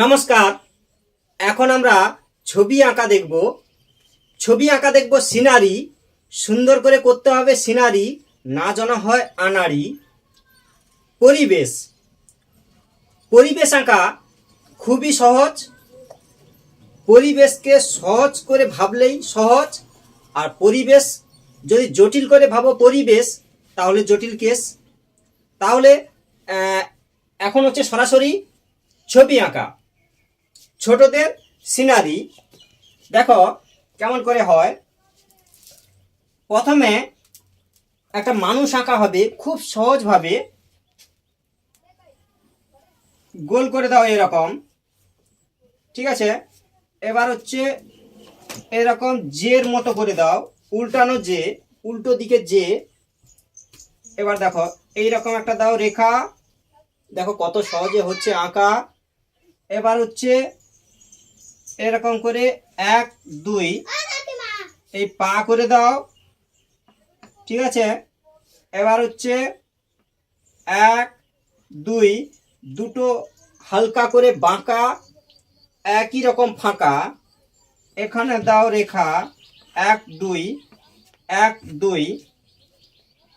নমস্কার। এখন আমরা ছবি আঁকা দেখব। ছবি আঁকা দেখব সিনারি। সুন্দর করে করতে হবে সিনারি, না জানা হয় আনাড়ি পরিবেশ। পরিবেশ আঁকা খুবই সহজ। পরিবেশকে সহজ করে ভাবলেই সহজ। আর পরিবেশ, যদি জটিল করে ভাবো পরিবেশ, তাহলে জটিল কেস। তাহলে এখন হচ্ছে সরাসরি ছবি আঁকা। ছোটদের সিনারি। দেখো কেমন করে হয়। প্রথমে একটা মানুষ আঁকা হবে খুব সহজভাবে। গোল করে দাও এরকম। ঠিক আছে? এবার হচ্ছে এরকম জের মতো করে দাও। উল্টানো যে উল্টো দিকে যে এবার দেখো, এইরকম একটা দাও রেখা। দেখো কত সহজে হচ্ছে আঁকা। এবার হচ্ছে এরকম করে এক, দুই। এই পা করে দাও। ঠিক আছে? এবার হচ্ছে এক, দুই। দুটো হালকা করে বাঁকা, একই রকম ফাঁকা। এখানে দাও রেখা। এক, দুই। এক, দুই।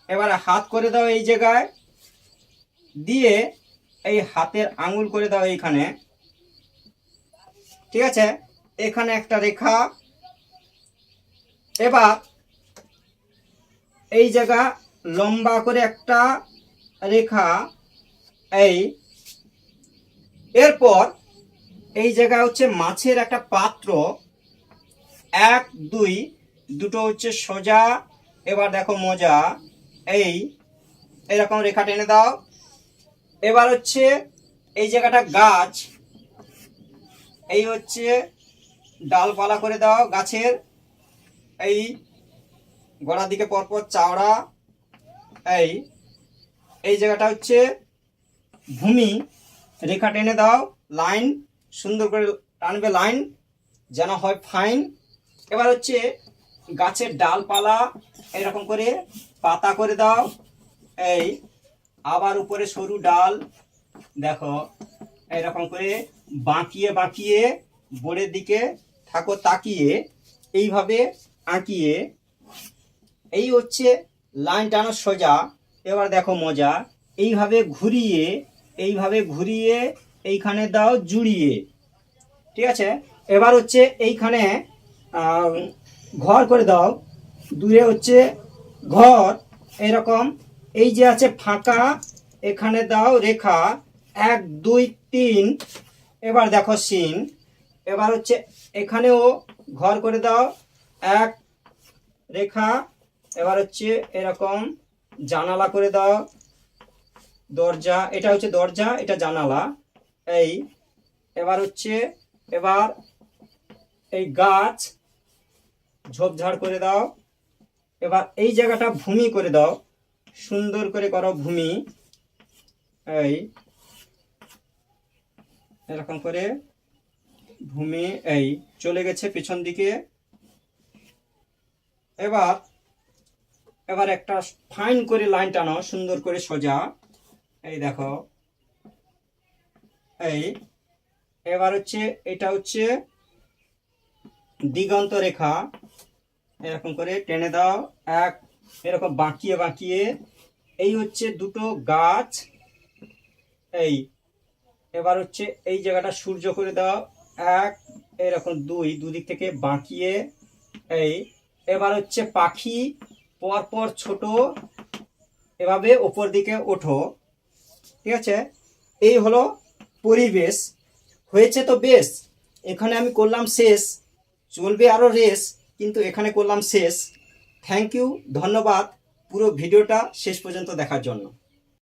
এবার হাত করে দাও এই জায়গায়। দিয়ে এই হাতের আঙুল করে দাও এইখানে। ঠিক আছে? এখানে একটা রেখা। এবার এই জায়গা লম্বা করে একটা রেখা, এই। এরপর এই জায়গা হচ্ছে মাছের একটা পাত্র। এক, দুই, দুটো হচ্ছে সোজা। এবার দেখো মজা। এই, এরকম রেখা টেনে দাও। এবার হচ্ছে এই জায়গাটা গাছ। এই হচ্ছে ডালপালা করে দাও গাছের। এই গোড়ার দিকে পরপর চাওড়া। এই এই জায়গাটা হচ্ছে ভূমি। রেখা টেনে দাও, লাইন। সুন্দর করে টানবে লাইন, যেন হয় ফাইন। এবার হচ্ছে গাছের ডালপালা এরকম করে পাতা করে দাও। এই, আবার উপরে সরু ডাল। দেখো, এরকম করে বাঁকিয়ে বাঁকিয়ে বোর্ডের দিকে থাকো, তাকিয়ে, এইভাবে আঁকিয়ে। এই হচ্ছে লাইন টানো সোজা। এবার দেখো মজা। এইভাবে ঘুরিয়ে এইভাবে ঘুরিয়ে, এইখানে দাও জুড়িয়ে। ঠিক আছে? এবার হচ্ছে এইখানে ঘর করে দাও। দূরে হচ্ছে ঘর। এরকম। এই যে আছে ফাঁকা, এখানে দাও রেখা। এক, দুই, তিন। এবার দেখো সিন। এবার হচ্ছে এখানেও ঘর করে দাও। এক রেখা, এবার হচ্ছে এরকম জানালা করে দাও। দরজা, এটা হচ্ছে দরজা, এটা জানালা। এই, এবার হচ্ছে এবার এই গাছ ঝোপঝাড় করে দাও। এবার এই জায়গাটা ভূমি করে দাও। সুন্দর করে করো ভূমি। এই এরকম করে ভূমি, এই, চলে গেছে পিছন দিকে। এবার এবার একটা ফাইন করে লাইন টানো সুন্দর করে সোজা। এই দেখো। এই, এবার হচ্ছে, এটা হচ্ছে দিগন্ত রেখা। এরকম করে টেনে দাও, এক, এরকম বাঁকিয়ে বাঁকিয়ে। এই হচ্ছে দুটো গাছ। এই এবার হচ্ছে এই জায়গাটা সূর্য করে দাও। এক এরকম দুই, দুদিক থেকে বাঁকিয়ে এই। এবার হচ্ছে পাখি, পর পর ছোট, এভাবে ওপর দিকে ওঠো। ঠিক আছে? এই হলো পরিবেশ। হয়েছে তো বেশ। এখানে আমি করলাম শেষ। চলবে আরও রেস কিন্তু এখানে করলাম শেষ। থ্যাংক ইউ ধন্যবাদ। পুরো ভিডিওটা শেষ পর্যন্ত দেখার জন্য।